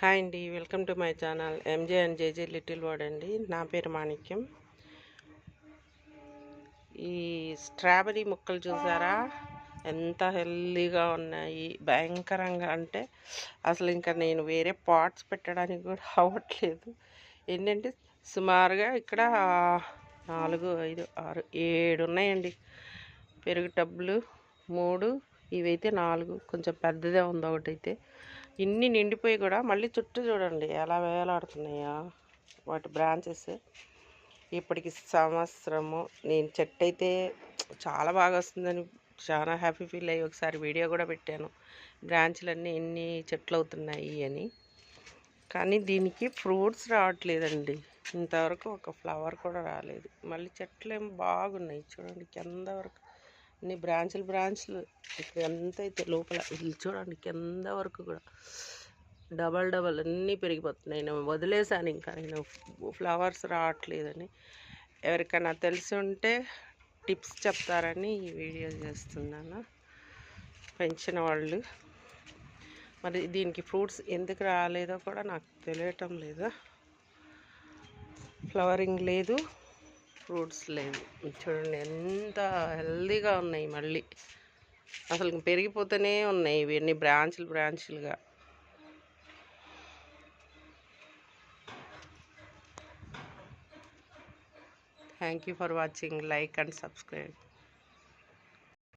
Hi అండి welcome to my channel. MJ and JJ little word అండి. నా పేరు మాణిక్యం. ఈ స్ట్రాబెరీ ముక్కలు చూసారా? ఎంత హెల్దీగా ఉన్నాయి. భయంకరంగా అంటే అసలు ఇంకా నేను వేరే పాట్స్ పెట్టడానికి కూడా అవ్వట్లేదు. ఏంటంటే సుమారుగా ఇక్కడ నాలుగు ఐదు ఆరు ఏడు ఉన్నాయండి. పెరుగు టబ్బులు మూడు ఇవైతే నాలుగు కొంచెం పెద్దదే ఉంది ఒకటైతే. ఇన్ని నిండిపోయి కూడా మళ్ళీ చుట్టూ చూడండి ఎలా వేలాడుతున్నాయా వాటి బ్రాంచెస్ ఇప్పటికి సంవత్సరము నేను చెట్టు అయితే చాలా బాగా వస్తుందని చాలా హ్యాపీ ఫీల్ అయ్యి ఒకసారి వీడియో కూడా పెట్టాను. బ్రాంచ్లన్నీ ఎన్ని చెట్లు అవుతున్నాయి అని. కానీ దీనికి ఫ్రూట్స్ రావట్లేదండి. ఇంతవరకు ఒక ఫ్లవర్ కూడా రాలేదు. మళ్ళీ చెట్లు ఏమో బాగున్నాయి. చూడండి కింద వరకు అన్ని బ్రాంచ్లు బ్రాంచ్లు. ఇక్కడ ఎంత అయితే లోపల ఇది చూడండి కింద వరకు కూడా డబల్ డబల్ అన్నీ పెరిగిపోతున్నాయి. నేను వదిలేసాను ఇంకా. నేను ఫ్లవర్స్ రావట్లేదని. ఎవరికైనా తెలిసి ఉంటే టిప్స్ చెప్తారని ఈ వీడియో చేస్తున్నాను. పెంచిన వాళ్ళు. మరి దీనికి ఫ్రూట్స్ ఎందుకు రాలేదో కూడా నాకు తెలియటం లేదు. ఫ్లవరింగ్ లేదు. ఫ్రూట్స్ లేవు. చూడండి ఎంత హెల్దీగా ఉన్నాయి మళ్ళీ. అసలు పెరిగిపోతూనే ఉన్నాయి ఇవన్నీ బ్రాంచ్లు బ్రాంచ్లుగా. Thank you for watching like and subscribe